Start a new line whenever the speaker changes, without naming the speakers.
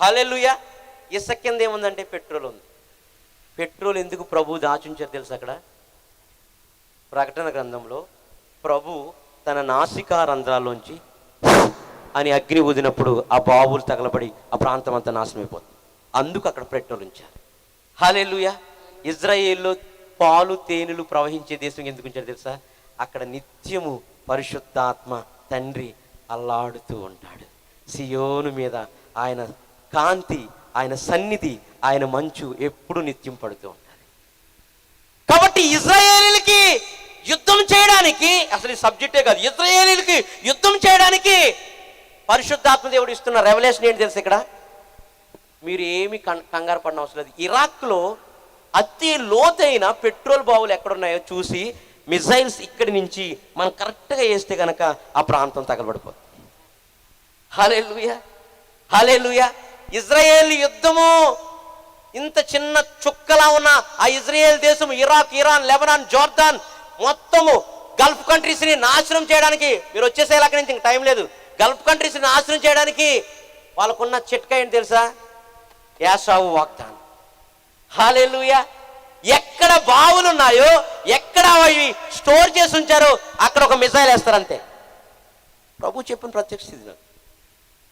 Hallelujah ఇసుక కింద ఏముందంటే పెట్రోల్ ఉంది పెట్రోల్ ఎందుకు ప్రభు దాచుంచారు తెలుసు అక్కడ? ప్రకటన గ్రంథంలో ప్రభు తన నాసికా రంధ్రాల్లోంచి అని అగ్ని ఊదినప్పుడు ఆ బావులు తగలబడి ఆ ప్రాంతం అంతా నాశనమైపోతుంది. అందుకు అక్కడ పెట్రోల్ ఉంచారు హాలెలుయ ఇజ్రాయేల్లో పాలు తేనెలు ప్రవహించే దేశం ఎందుకు ఉంచారు తెలుసా? అక్కడ నిత్యము పరిశుద్ధాత్మ తండ్రి అల్లాడుతూ ఉంటాడు. సియోను మీద ఆయన కాంతి ఆయన సన్నిధి ఆయన మంచు ఎప్పుడు నిత్యం పడుతూ ఉంటుంది కాబట్టి ఇజ్రాయేలీలకి యుద్ధం చేయడానికి అసలు ఈ సబ్జెక్టే కాదు ఇజ్రాయేలీలకి యుద్ధం చేయడానికి పరిశుద్ధాత్మ దేవుడు ఇస్తున్న రెవల్యూషన్ ఏంటి తెలుసు ఇక్కడ? మీరు ఏమి కం- కంగారు పడిన అవసరం లేదు. ఇరాక్లో అతి లోతైన పెట్రోల్ బావులు ఎక్కడున్నాయో చూసి మిజైల్స్ ఇక్కడి నుంచి మనం కరెక్ట్గా వేస్తే కనుక ఆ ప్రాంతం తగలబడిపోతుంది. హలే లూయ ఇజ్రాయేల్ యుద్ధము ఇంత చిన్న చుక్కలా ఉన్న ఆ ఇజ్రాయేల్ దేశం ఇరాక్ ఇరాన్ లెబనాన్ జోర్దాన్ మొత్తము గల్ఫ్ కంట్రీస్ని నాశనం చేయడానికి మీరు వచ్చేసేలా నుంచి ఇంక టైం లేదు. గల్ఫ్ కంట్రీస్ని నాశనం చేయడానికి వాళ్ళకున్న చిట్కా ఏంటి తెలుసా? యాసావు వాగ్దానం. హాలేలుయా. ఎక్కడ బావులు ఉన్నాయో ఎక్కడ అవి స్టోర్ చేసి ఉంచారో అక్కడ ఒక మిసైల్ వేస్తారు అంతే. ప్రభు చెప్పిన ప్రత్యక్ష స్థితి నాకు